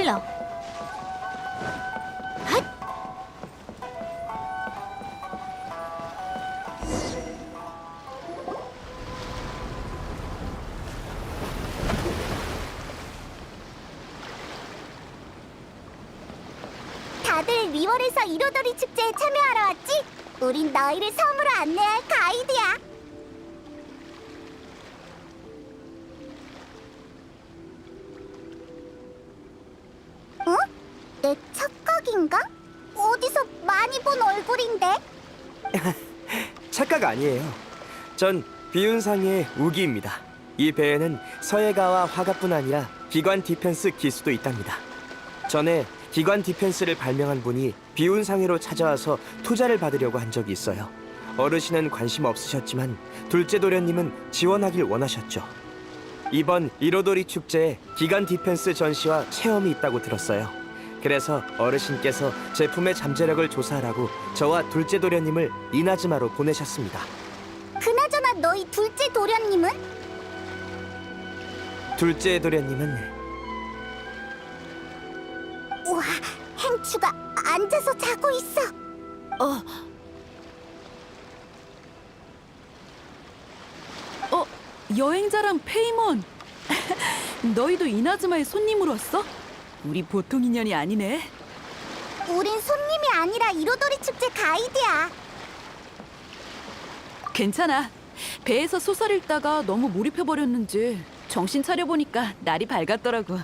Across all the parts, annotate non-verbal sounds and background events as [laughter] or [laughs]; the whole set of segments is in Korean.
서둘러. 핫! 다들 리월에서 이로돌이 축제에 참여하러 왔지? 우린 너희를 섬으로 안내할 가이드 아니에요. 전 비운상의 우기입니다. 이 배에는 서해가와 화가뿐 아니라 기관 디펜스 기수도 있답니다. 전에 기관 디펜스를 발명한 분이 비운상해로 찾아와서 투자를 받으려고 한 적이 있어요. 어르신은 관심 없으셨지만 둘째 도련님은 지원하길 원하셨죠. 이번 이로도리 축제에 기관 디펜스 전시와 체험이 있다고 들었어요. 그래서 어르신께서 제품의 잠재력을 조사하라고 저와 둘째 도련님을 이나즈마로 보내셨습니다. 그나저나 너희 둘째 도련님은? 둘째 도련님은 우와, 행추가 앉아서 자고 있어. 어. 어, 여행자랑 페이몬. [laughs] 너희도 이나즈마의 손님으로 왔어? 우리 보통 인연이 아니네. 우린 손님이 아니라 이로돌이 축제 가이드야. 괜찮아. 배에서 소설 읽다가 너무 몰입해버렸는지 정신 차려보니까 날이 밝았더라고.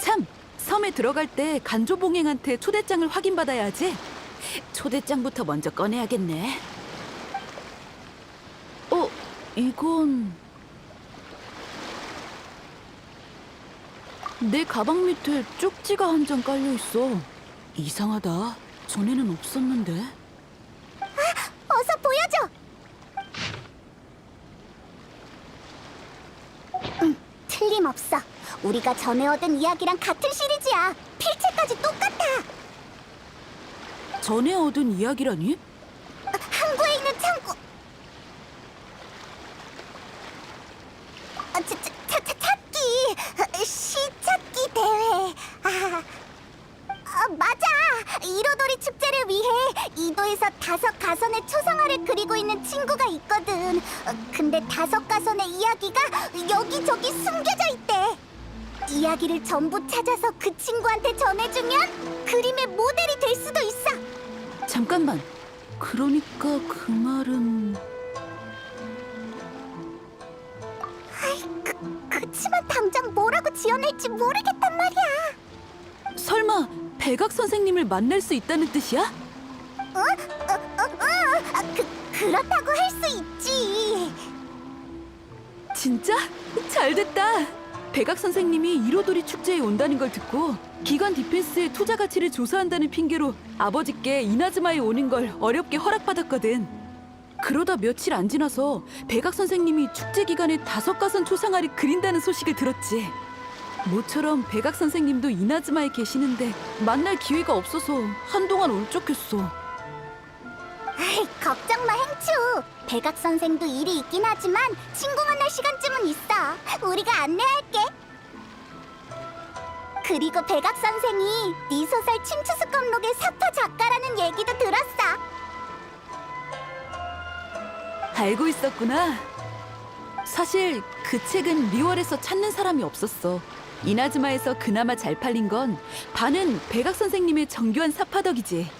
참, 섬에 들어갈 때 간조봉행한테 초대장을 확인받아야 하지. 초대장부터 먼저 꺼내야겠네. 어, 이건... 내 가방 밑에 쪽지가 한 장 깔려 있어. 이상하다. 전에는 없었는데. 어서 보여줘. 응, 틀림없어. 우리가 전에 얻은 이야기랑 같은 시리즈야. 필체까지 똑같아. 전에 얻은 이야기라니? 항구에 있는 창고. 아, 차, 차, 차, 차, 찾기. 시찾기 대회. 아, 아, 맞아. 이로돌이 축제를 위해 이도에서 다섯 가선의 초상화를 그리고 있는 친구가 있거든. 어, 근데 다섯 가선의 이야기가 여기저기 숨겨져 있대. 이야기를 전부 찾아서 그 친구한테 전해주면 그림의 모델이 될 수도 있어. 잠깐만. 그러니까 그 말은 아이, 그, 그치만 당장 뭐라고 지어낼지 모르겠단 말이야. 설마 백악 선생님을 만날 수 있다는 뜻이야? 어? 어, 어, 어. 아, 그, 그렇다고 할 수 있지. 진짜? 잘 됐다. 백악 선생님이 이로돌이 축제에 온다는 걸 듣고 기관 디펜스의 투자 가치를 조사한다는 핑계로 아버지께 이나즈마에 오는 걸 어렵게 허락받았거든. 그러다 며칠 안 지나서 백악 선생님이 축제 기간에 다섯 가선 초상화를 그린다는 소식을 들었지. 모처럼 백악 선생님도 이나즈마에 계시는데 만날 기회가 없어서 한동안 울적했어. 걱정 마, 행추. 백악 선생도 일이 있긴 하지만 친구 만날 시간쯤은 있어. 우리가 안내할게. 그리고 백악 선생이 네 소설 침투수검록의 사파 작가라는 얘기도 들었어. 알고 있었구나. 사실 그 책은 리월에서 찾는 사람이 없었어. 이나즈마에서 그나마 잘 팔린 건 반은 백악 선생님의 정교한 사파덕이지.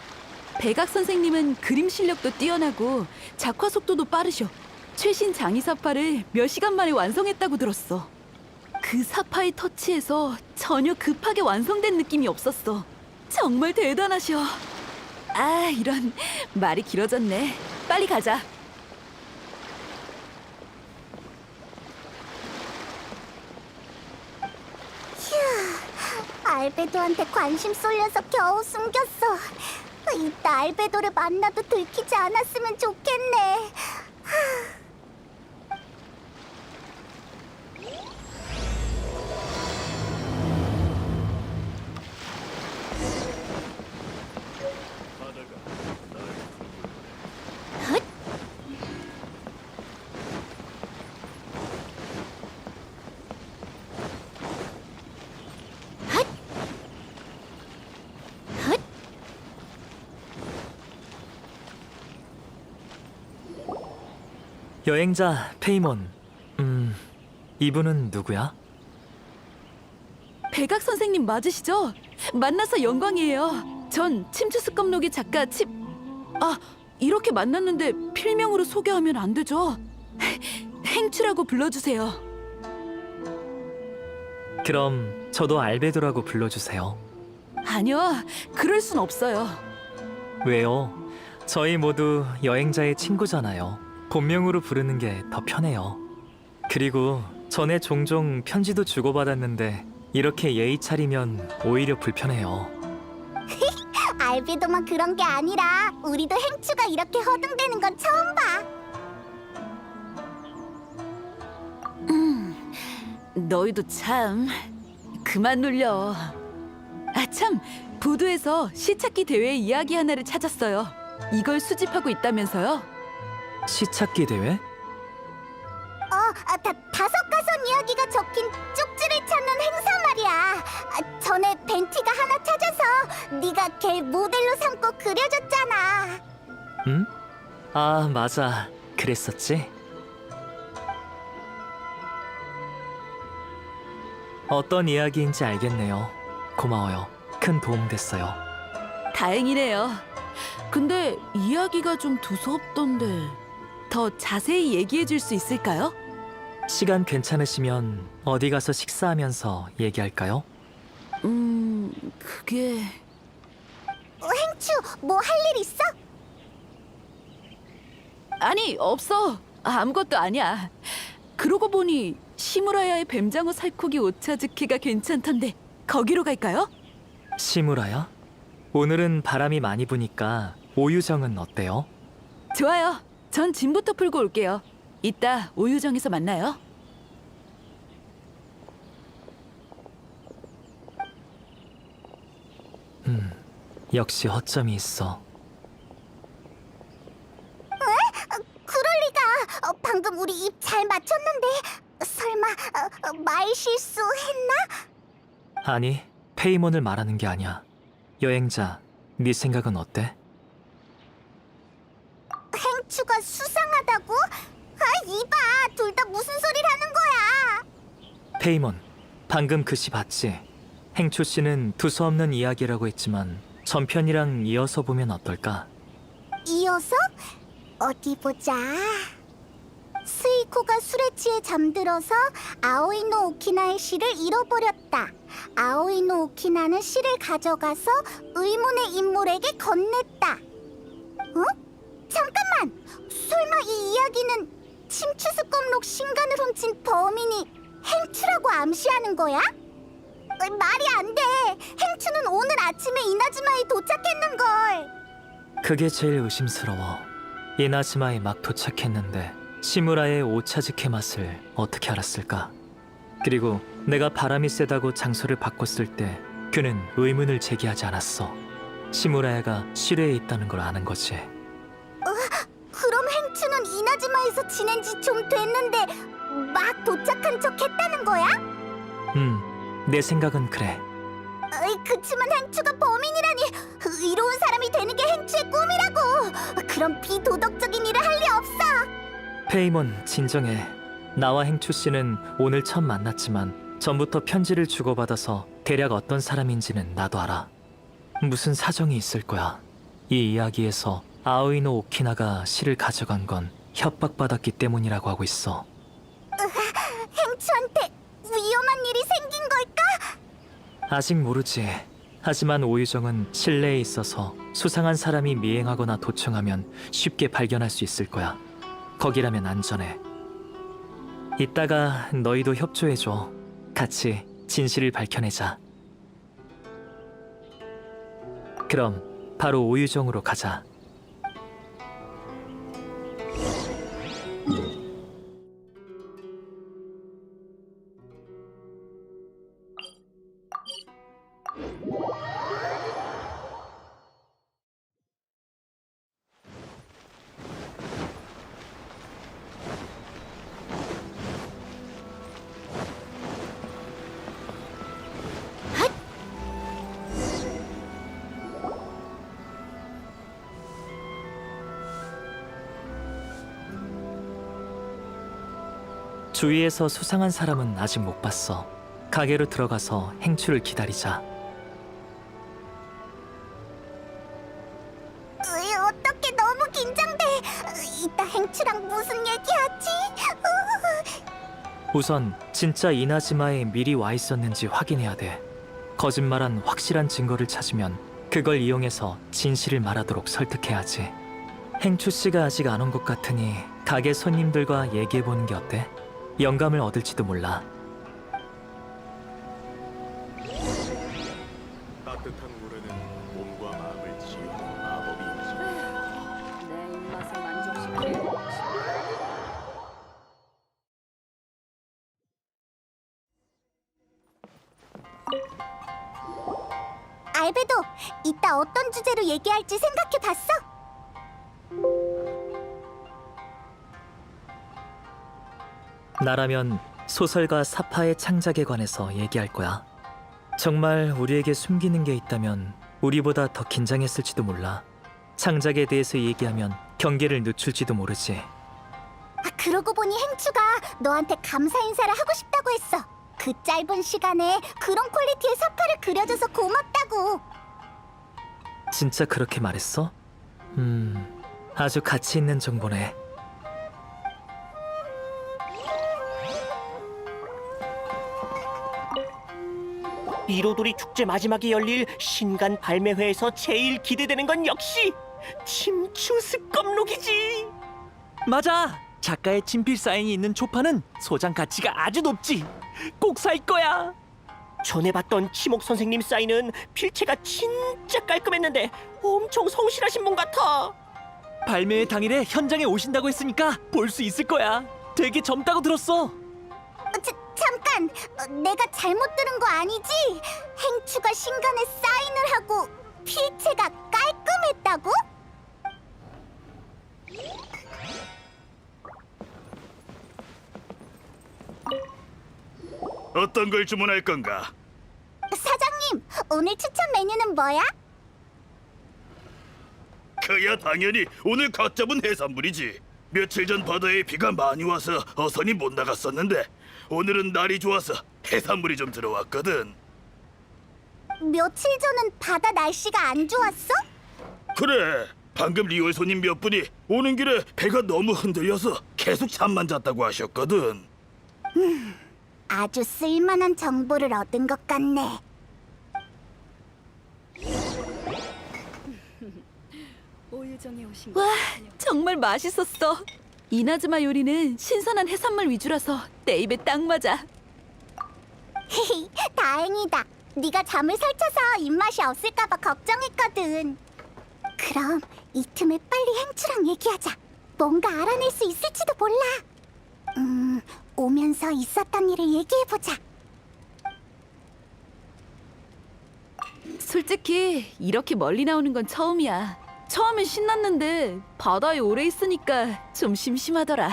백악 선생님은 그림 실력도 뛰어나고 작화 속도도 빠르셔. 최신 장이 사파를 몇 시간 만에 완성했다고 들었어. 그 사파의 터치에서 전혀 급하게 완성된 느낌이 없었어. 정말 대단하셔. 아, 이런 말이 길어졌네. 빨리 가자. 알베도한테 관심 쏠려서 겨우 숨겼어. 이따 알베도를 만나도 들키지 않았으면 좋겠네. 여행자 페이몬. 음, 이분은 누구야? 백악 선생님 맞으시죠? 만나서 영광이에요. 전 침추스검록의 작가 칩. 아 이렇게 만났는데 필명으로 소개하면 안 되죠. [laughs] 행추라고 불러주세요. 그럼 저도 알베도라고 불러주세요. 아니요, 그럴 순 없어요. 왜요? 저희 모두 여행자의 친구잖아요. 본명으로 부르는 게 더 편해요. 그리고 전에 종종 편지도 주고받았는데 이렇게 예의 차리면 오히려 불편해요. [laughs] 알베도만 그런 게 아니라 우리도 행추가 이렇게 허둥대는 건 처음 봐. 너희도 참 그만 놀려. 아 참, 부두에서 시찾기 대회 이야기 하나를 찾았어요. 이걸 수집하고 있다면서요? 시찾기 대회? 어, 아, 다, 다섯 가선 이야기가 적힌 쪽지를 찾는 행사 말이야. 아, 전에 벤티가 하나 찾아서 네가 걔 모델로 삼고 그려줬잖아. 응? 아, 맞아. 그랬었지? 어떤 이야기인지 알겠네요. 고마워요. 큰 도움 됐어요. 다행이네요. 근데 이야기가 좀 두섭던데 더 자세히 얘기해 줄 수 있을까요? 시간 괜찮으시면 어디 가서 식사하면서 얘기할까요? 음, 그게 어, 행추, 뭐 할 일 있어? 아니 없어. 아무것도 아니야. 그러고 보니 시무라야의 뱀장어 살코기 오차즈키가 괜찮던데 거기로 갈까요? 시무라야? 오늘은 바람이 많이 부니까 오유정은 어때요? 좋아요. 전 짐부터 풀고 올게요. 이따 오유정에서 만나요. 음, 역시 허점이 있어. 그럴 리가. 어, 방금 우리 입 잘 맞췄는데 설마 어, 어, 말 실수했나? 아니, 페이몬을 말하는 게 아니야. 여행자, 네 생각은 어때? 행추가 수상하다고? 아, 이봐, 둘 다 무슨 소리를 하는 거야? 페이몬, 방금 그 시 봤지? 행초 씨는 두서없는 이야기라고 했지만 전편이랑 이어서 보면 어떨까? 이어서 어디 보자. 스이코가 술에 취해 잠들어서 아오이노 오키나의 시를 잃어버렸다. 아오이노 오키나는 시를 가져가서 의문의 인물에게 건넸다. 어? 잠깐만! 설마 이 이야기는 침추스검록 신간을 훔친 범인이 행추라고 암시하는 거야? 어, 말이 안 돼! 행추는 오늘 아침에 이나즈마에 도착했는걸! 그게 제일 의심스러워. 이나즈마에 막 도착했는데 시무라의 오차즈케 맛을 어떻게 알았을까? 그리고 내가 바람이 세다고 장소를 바꿨을 때 그는 의문을 제기하지 않았어. 시무라야가 시뢰에 있다는 걸 아는 거지. 그럼 행추는 이나즈마에서 지낸 지 좀 됐는데 막 도착한 척 했다는 거야? 음, 내 생각은 그래. 어이, 그치만 행추가 범인이라니 의로운 사람이 되는 게 행추의 꿈이라고 그런 비도덕적인 일을 할 리 없어 페이몬 진정해. 나와 행추 씨는 오늘 처음 만났지만 전부터 편지를 주고받아서 대략 어떤 사람인지는 나도 알아. 무슨 사정이 있을 거야. 이 이야기에서 아오이노 오키나가 시를 가져간 건 협박받았기 때문이라고 하고 있어. 행추한테 위험한 일이 생긴 걸까? 아직 모르지. 하지만 오유정은 실내에 있어서 수상한 사람이 미행하거나 도청하면 쉽게 발견할 수 있을 거야. 거기라면 안전해. 이따가 너희도 협조해줘. 같이 진실을 밝혀내자. 그럼 바로 오유정으로 가자. 주위에서 수상한 사람은 아직 못 봤어. 가게로 들어가서 행추를 기다리자. 으이, 어떡해 너무 긴장돼. 으, 이따 행추랑 무슨 얘기하지? 으, 우선 진짜 이나즈마에 미리 와 있었는지 확인해야 돼. 거짓말한 확실한 증거를 찾으면 그걸 이용해서 진실을 말하도록 설득해야지. 행추 씨가 아직 안 온 것 같으니 가게 손님들과 얘기해 보는 게 어때? 영감을 얻을지도 몰라. 따뜻한 물에는 몸과 마음을 지우는 마법이 있지. 내 입맛에 만족시키려. 알베도 이따 어떤 주제로 얘기할지 생각해 봤어? 나라면 소설가 사파의 창작에 관해서 얘기할 거야. 정말 우리에게 숨기는 게 있다면 우리보다 더 긴장했을지도 몰라. 창작에 대해서 얘기하면 경계를 늦출지도 모르지. 아, 그러고 보니 행추가 너한테 감사 인사를 하고 싶다고 했어. 그 짧은 시간에 그런 퀄리티의 사파를 그려줘서 고맙다고. 진짜 그렇게 말했어? 음, 아주 가치 있는 정보네. 이로돌이 축제 마지막에 열릴 신간 발매회에서 제일 기대되는 건 역시 침추 습검록이지. 맞아. 작가의 친필 사인이 있는 초판은 소장 가치가 아주 높지. 꼭 살 거야. 전에 봤던 치목 선생님 사인은 필체가 진짜 깔끔했는데 엄청 성실하신 분 같아. 발매 당일에 현장에 오신다고 했으니까 볼 수 있을 거야. 되게 젊다고 들었어. 어, 자, 잠깐, 어, 내가 잘못 들은 거 아니지? 행추가 신간에 사인을 하고 필체가 깔끔했다고? 어떤 걸 주문할 건가? 사장님, 오늘 추천 메뉴는 뭐야? 그야 당연히 오늘 갓 잡은 해산물이지. 며칠 전 바다에 비가 많이 와서 어선이 못 나갔었는데 오늘은 날이 좋아서 해산물이 좀 들어왔거든. 며칠 전은 바다 날씨가 안 좋았어? 그래. 방금 리월 손님 몇 분이 오는 길에 배가 너무 흔들려서 계속 잠만 잤다고 하셨거든. 아주 쓸만한 정보를 얻은 것 같네. [laughs] 와, 정말 맛있었어. 이나즈마 요리는 신선한 해산물 위주라서 내 입에 딱 맞아. 다행이다. 네가 잠을 설쳐서 입맛이 없을까봐 걱정했거든. 그럼 이 틈에 빨리 행추랑 얘기하자. 뭔가 알아낼 수 있을지도 몰라. 음, 오면서 있었던 일을 얘기해보자. 솔직히 이렇게 멀리 나오는 건 처음이야. 처음엔 신났는데 바다에 오래 있으니까 좀 심심하더라.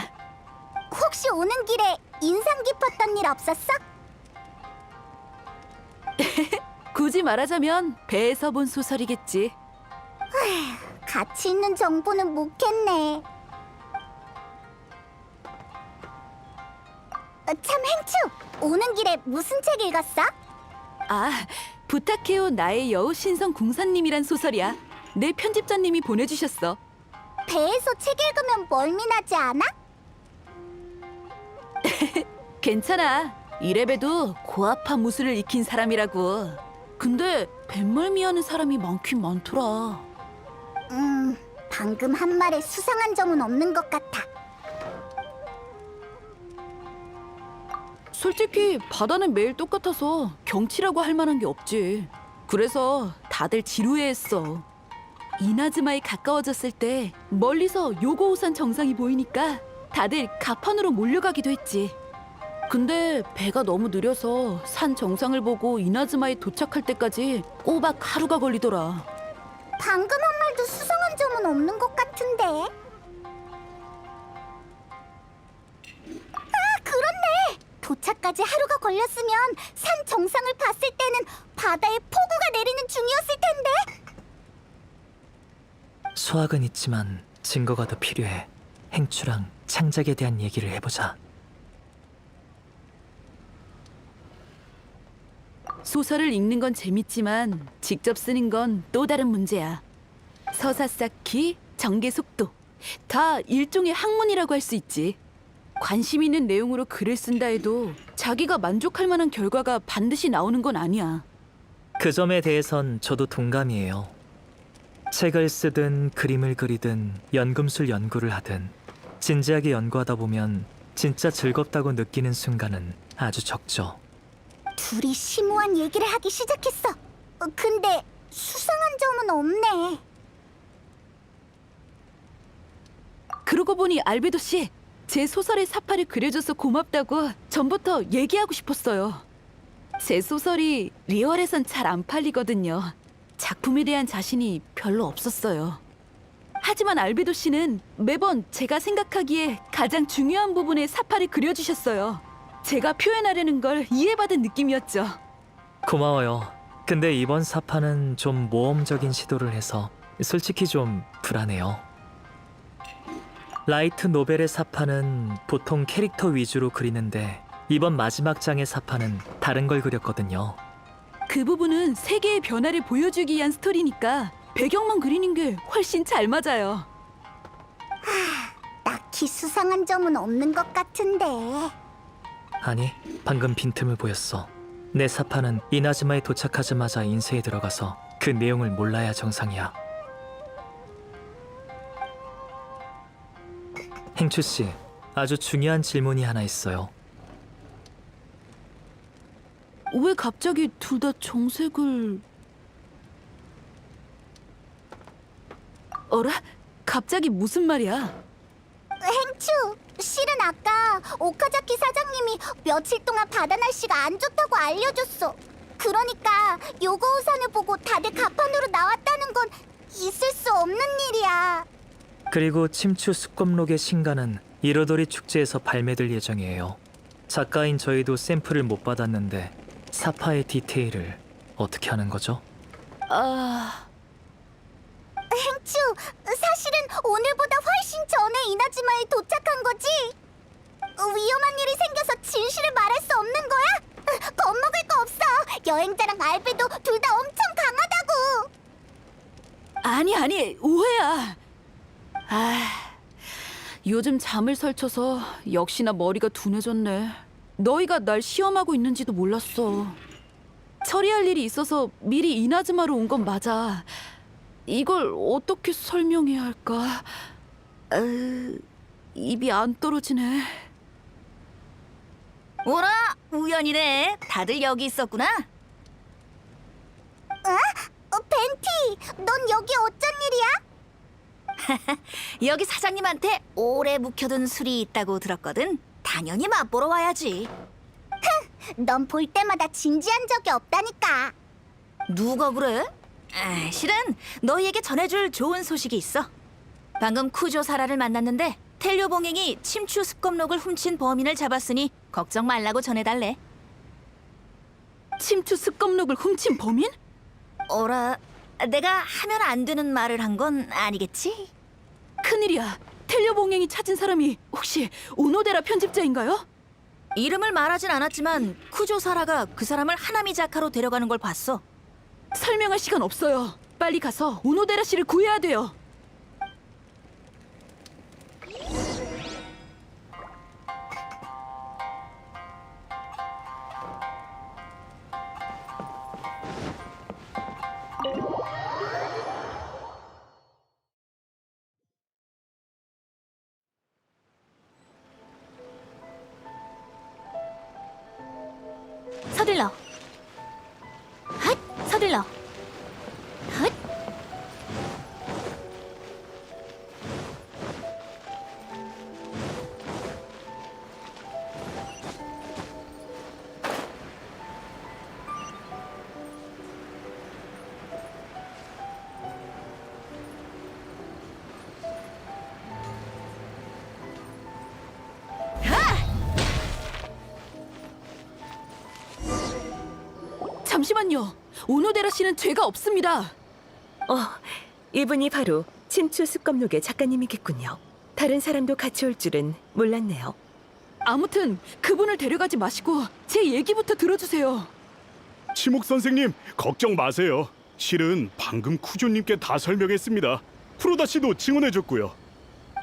혹시 오는 길에 인상 깊었던 일 없었어? [laughs] 굳이 말하자면 배에서 본 소설이겠지. 가치 있는 정보는 못 겠네. 어, 참 행추, 오는 길에 무슨 책 읽었어? 아, 부탁해요 나의 여우 신성 궁사님이란 소설이야. 내 편집자님이 보내주셨어. 배에서 책 읽으면 멀미나지 않아? [laughs] 괜찮아. 이래봬도 고아파 무술을 익힌 사람이라고. 근데 뱃멀미하는 사람이 많긴 많더라. 음, 방금 한 말에 수상한 점은 없는 것 같아. 솔직히 바다는 매일 똑같아서 경치라고 할 만한 게 없지. 그래서 다들 지루해했어. 이나즈마에 가까워졌을 때 멀리서 요고우산 정상이 보이니까 다들 가판으로 몰려가기도 했지. 근데 배가 너무 느려서 산 정상을 보고 이나즈마에 도착할 때까지 꼬박 하루가 걸리더라. 방금 한 말도 수상한 점은 없는 것 같은데. 아, 그렇네. 도착까지 하루가 걸렸으면 산 정상을 봤을 때는 바다에 폭우가 내리는 중이었을 텐데. 수학은 있지만 증거가 더 필요해. 행추랑 창작에 대한 얘기를 해보자. 소설을 읽는 건 재밌지만 직접 쓰는 건 또 다른 문제야. 서사 쌓기, 전개 속도 다 일종의 학문이라고 할 수 있지. 관심 있는 내용으로 글을 쓴다 해도 자기가 만족할 만한 결과가 반드시 나오는 건 아니야. 그 점에 대해선 저도 동감이에요. 책을 쓰든 그림을 그리든 연금술 연구를 하든 진지하게 연구하다 보면 진짜 즐겁다고 느끼는 순간은 아주 적죠. 둘이 심오한 얘기를 하기 시작했어. 어, 근데 수상한 점은 없네. 그러고 보니 알베도 씨, 제 소설의 사파를 그려줘서 고맙다고 전부터 얘기하고 싶었어요. 제 소설이 리얼에선 잘 안 팔리거든요. 작품에 대한 자신이 별로 없었어요. 하지만 알베도 씨는 매번 제가 생각하기에 가장 중요한 부분의 사파를 그려주셨어요. 제가 표현하려는 걸 이해받은 느낌이었죠. 고마워요. 근데 이번 사파는 좀 모험적인 시도를 해서 솔직히 좀 불안해요. 라이트 노벨의 사파는 보통 캐릭터 위주로 그리는데 이번 마지막 장의 사파는 다른 걸 그렸거든요. 그 부분은 세계의 변화를 보여주기 위한 스토리니까 배경만 그리는 게 훨씬 잘 맞아요. 딱히 수상한 점은 없는 것 같은데. 아니, 방금 빈틈을 보였어. 내 사파는 이나즈마에 도착하자마자 인쇄에 들어가서 그 내용을 몰라야 정상이야. 행추 씨, 아주 중요한 질문이 하나 있어요. 왜 갑자기 둘 다 정색을... 어라? 갑자기 무슨 말이야? 행추, 실은 아까 오카자키 사장님이 며칠 동안 바다 날씨가 안 좋다고 알려줬어. 그러니까 요거 우산을 보고 다들 가판으로 나왔다는 건 있을 수 없는 일이야. 그리고 침추 수검록의 신간은 이로도리 축제에서 발매될 예정이에요. 작가인 저희도 샘플을 못 받았는데 사파의 디테일을 어떻게 하는 거죠? 아... 행추, 사실은 오늘보다 훨씬 전에 이나즈마에 도착한 거지? 위험한 일이 생겨서 진실을 말할 수 없는 거야? 겁먹을 거 없어. 여행자랑 알베도 둘 다 엄청 강하다고. 아니 아니 오해야. 아... 요즘 잠을 설쳐서 역시나 머리가 둔해졌네. 너희가 날 시험하고 있는지도 몰랐어. 처리할 일이 있어서 미리 이나즈마로 온 건 맞아. 이걸 어떻게 설명해야 할까? 으, 입이 안 떨어지네. 오라 우연이네. 다들 여기 있었구나. 어, 벤티, 넌 여기 어쩐 일이야? [laughs] 여기 사장님한테 오래 묵혀둔 술이 있다고 들었거든. 당연히 맛보러 와야지. 넌 볼 때마다 진지한 적이 없다니까. 누가 그래? 아, 실은 너희에게 전해줄 좋은 소식이 있어. 방금 쿠조 사라를 만났는데 텔료 봉행이 침추 습검록을 훔친 범인을 잡았으니 걱정 말라고 전해달래. 침투 습검록을 훔친 범인? 오라, 내가 하면 안 되는 말을 한 건 아니겠지? 큰일이야. 텔료봉행이 찾은 사람이 혹시 오노데라 편집자인가요? 이름을 말하진 않았지만 쿠조 사라가 그 사람을 하나미자카로 데려가는 걸 봤어. 설명할 시간 없어요. 빨리 가서 오노데라 씨를 구해야 돼요. 서둘러. 핫! 서둘러. 오노데라 씨는 죄가 없습니다. 어, 이분이 바로 침추 습검록의 작가님이겠군요. 다른 사람도 같이 올 줄은 몰랐네요. 아무튼 그분을 데려가지 마시고 제 얘기부터 들어주세요. 치목 선생님 걱정 마세요. 실은 방금 쿠조님께 다 설명했습니다. 프로다 씨도 증언해줬고요.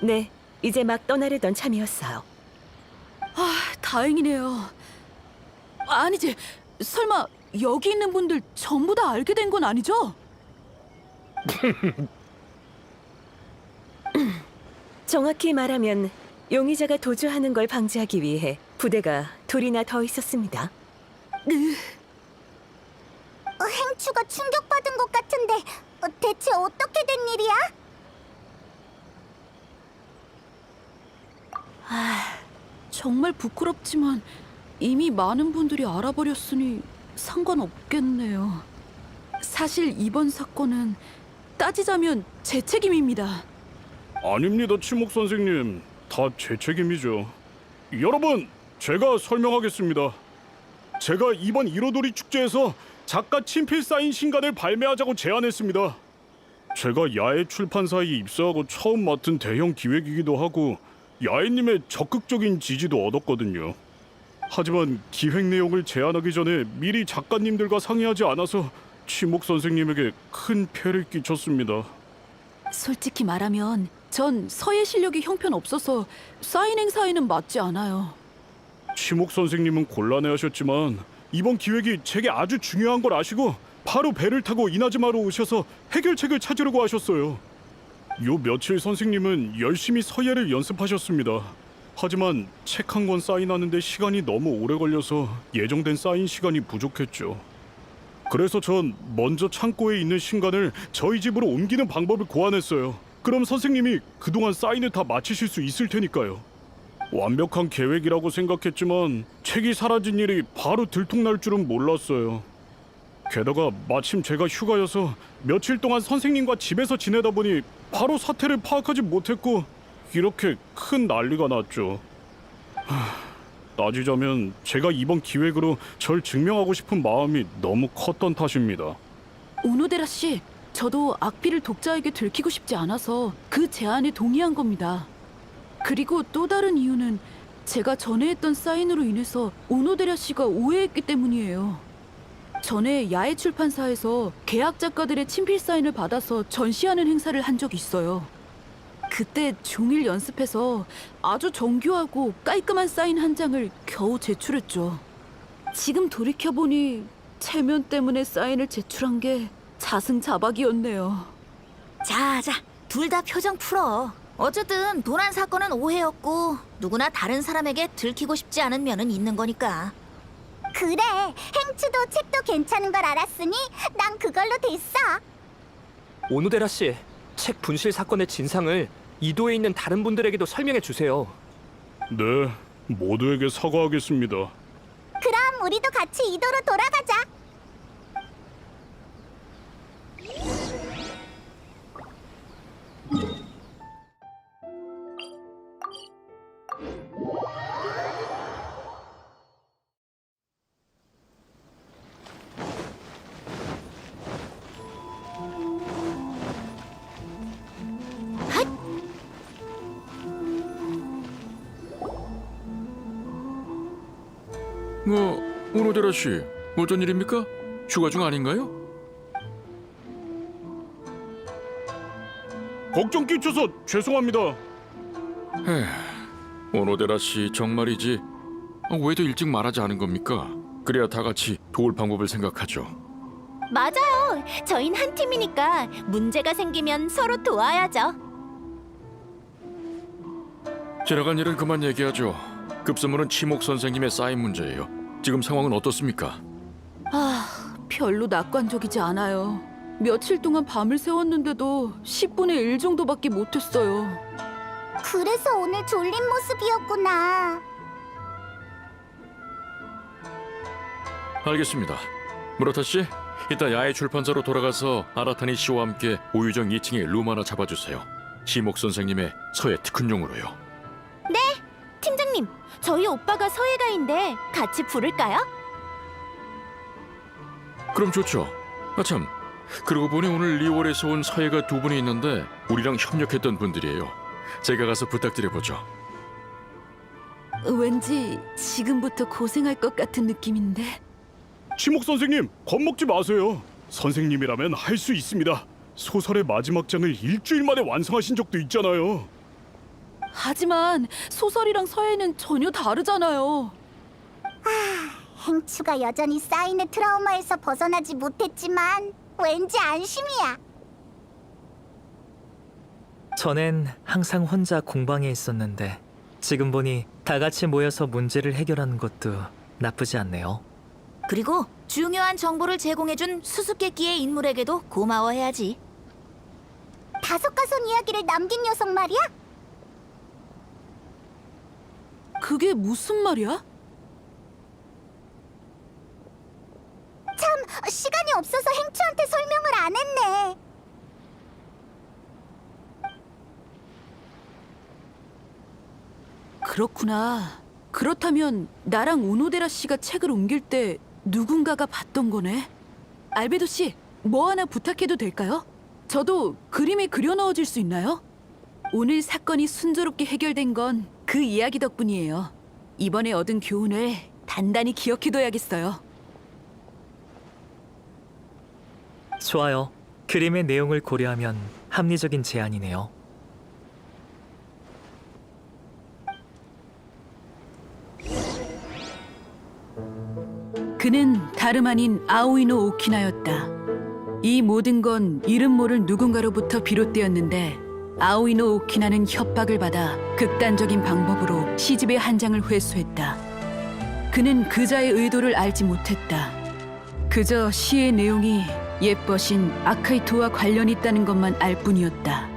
네, 이제 막 떠나려던 참이었어요. 아, 다행이네요. 아니지, 설마 여기 있는 분들 전부 다 알게 된 건 아니죠? [laughs] 정확히 말하면 용의자가 도주하는 걸 방지하기 위해 부대가 둘이나 더 있었습니다. 어, 행추가 충격받은 것 같은데 어, 대체 어떻게 된 일이야? 정말 부끄럽지만 이미 많은 분들이 알아버렸으니 상관없겠네요. 사실 이번 사건은 따지자면 제 책임입니다. 아닙니다, 치목 선생님. 다 제 책임이죠. 여러분, 제가 설명하겠습니다. 제가 이번 이로도리 축제에서 작가 친필 사인 신간을 발매하자고 제안했습니다. 제가 야외 출판사에 입사하고 처음 맡은 대형 기획이기도 하고 야외님의 적극적인 지지도 얻었거든요. 하지만 기획 내용을 제안하기 전에 미리 작가님들과 상의하지 않아서 치목 선생님에게 큰 폐를 끼쳤습니다. 솔직히 말하면 전 서예 실력이 형편없어서 사인 행사에는 맞지 않아요. 치목 선생님은 곤란해하셨지만 이번 기획이 제게 아주 중요한 걸 아시고 바로 배를 타고 이나즈마로 오셔서 해결책을 찾으려고 하셨어요. 요 며칠 선생님은 열심히 서예를 연습하셨습니다. 하지만 책 한 권 사인하는데 시간이 너무 오래 걸려서 예정된 사인 시간이 부족했죠. 그래서 전 먼저 창고에 있는 신간을 저희 집으로 옮기는 방법을 고안했어요. 그럼 선생님이 그동안 사인을 다 마치실 수 있을 테니까요. 완벽한 계획이라고 생각했지만 책이 사라진 일이 바로 들통날 줄은 몰랐어요. 게다가 마침 제가 휴가여서 며칠 동안 선생님과 집에서 지내다 보니 바로 사태를 파악하지 못했고 이렇게 큰 난리가 났죠. 하, 따지자면 제가 이번 기획으로 절 증명하고 싶은 마음이 너무 컸던 탓입니다. 오노데라 씨, 저도 악피를 독자에게 들키고 싶지 않아서 그 제안에 동의한 겁니다. 그리고 또 다른 이유는 제가 전에 했던 사인으로 인해서 오노데라 씨가 오해했기 때문이에요. 전에 야외 출판사에서 계약 작가들의 친필 사인을 받아서 전시하는 행사를 한 적이 있어요. 그때 종일 연습해서 아주 정교하고 깔끔한 사인 한 장을 겨우 제출했죠. 지금 돌이켜보니 체면 때문에 사인을 제출한 게 자승자박이었네요. 자 자, 둘 다 표정 풀어. 어쨌든 도난 사건은 오해였고 누구나 다른 사람에게 들키고 싶지 않은 면은 있는 거니까. 그래, 행추도 책도 괜찮은 걸 알았으니 난 그걸로 됐어. 오노데라 씨, 책 분실 사건의 진상을 이도에 있는 다른 분들에게도 설명해 주세요. 네, 모두에게 사과하겠습니다. 그럼 우리도 같이 이도로 돌아가자. 어, 오노데라 씨, 어쩐 일입니까? 휴가 중 아닌가요? 걱정 끼쳐서 죄송합니다. 에휴, 오노데라 씨 정말이지. 어, 왜더 일찍 말하지 않은 겁니까? 그래야 다 같이 도울 방법을 생각하죠. 맞아요. 저흰 한 팀이니까 문제가 생기면 서로 도와야죠. 지나간 일은 그만 얘기하죠. 급선물은 치목 선생님의 사인 문제예요. 지금 상황은 어떻습니까? 아, 별로 낙관적이지 않아요. 며칠 동안 밤을 새웠는데도 10분의 1 정도밖에 못했어요. 그래서 오늘 졸린 모습이었구나. 알겠습니다. 무라타 씨, 이따 야외 출판사로 돌아가서 아라타니 씨와 함께 오유정 2층에 룸 하나 잡아주세요. 시목 선생님의 서예 특훈용으로요. 팀장님, 저희 오빠가 서예가인데 같이 부를까요? 그럼 좋죠. 아참, 그러고 보니 오늘 리월에서 온 서예가 두 분이 있는데 우리랑 협력했던 분들이에요. 제가 가서 부탁드려보죠. 왠지 지금부터 고생할 것 같은 느낌인데. 치목 선생님 겁먹지 마세요. 선생님이라면 할 수 있습니다. 소설의 마지막 장을 일주일 만에 완성하신 적도 있잖아요. 하지만 소설이랑 서예는 전혀 다르잖아요. 행추가 여전히 사인의 트라우마에서 벗어나지 못했지만 왠지 안심이야. 전엔 항상 혼자 공방에 있었는데 지금 보니 다 같이 모여서 문제를 해결하는 것도 나쁘지 않네요. 그리고 중요한 정보를 제공해준 수수께끼의 인물에게도 고마워해야지. 다섯 가선 이야기를 남긴 녀석 말이야? 그게 무슨 말이야? 참 시간이 없어서 행추한테 설명을 안 했네. 그렇구나. 그렇다면 나랑 오노데라 씨가 책을 옮길 때 누군가가 봤던 거네. 알베도 씨, 뭐 하나 부탁해도 될까요? 저도 그림에 그려 넣어줄 수 있나요? 오늘 사건이 순조롭게 해결된 건 그 이야기 덕분이에요. 이번에 얻은 교훈을 단단히 기억해둬야겠어요. 좋아요. 그림의 내용을 고려하면 합리적인 제안이네요. 그는 다름 아닌 아오이노 오키나였다. 이 모든 건 이름 모를 누군가로부터 비롯되었는데 아오이노 오키나는 협박을 받아 극단적인 방법으로 시집의 한 장을 회수했다. 그는 그자의 의도를 알지 못했다. 그저 시의 내용이 예뻐신 아카이토와 관련 있다는 것만 알 뿐이었다.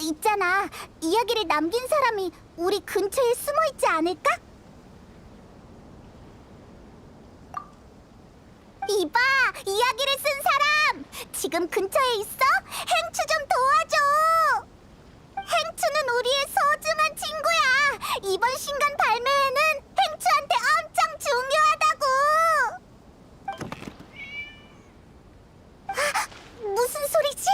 있잖아, 이야기를 남긴 사람이 우리 근처에 숨어 있지 않을까? 이봐, 이야기를 쓴 사람! 지금 근처에 있어? 행추 좀 도와줘! 행추는 우리의 소중한 친구야. 이번 신간 발매회는 행추한테 엄청 중요하다고. 아, 무슨 소리지?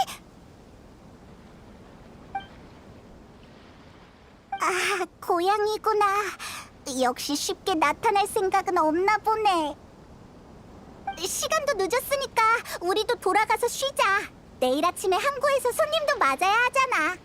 아, 고양이구나. 역시 쉽게 나타날 생각은 없나 보네. 시간도 늦었으니까 우리도 돌아가서 쉬자. 내일 아침에 항구에서 손님도 맞아야 하잖아.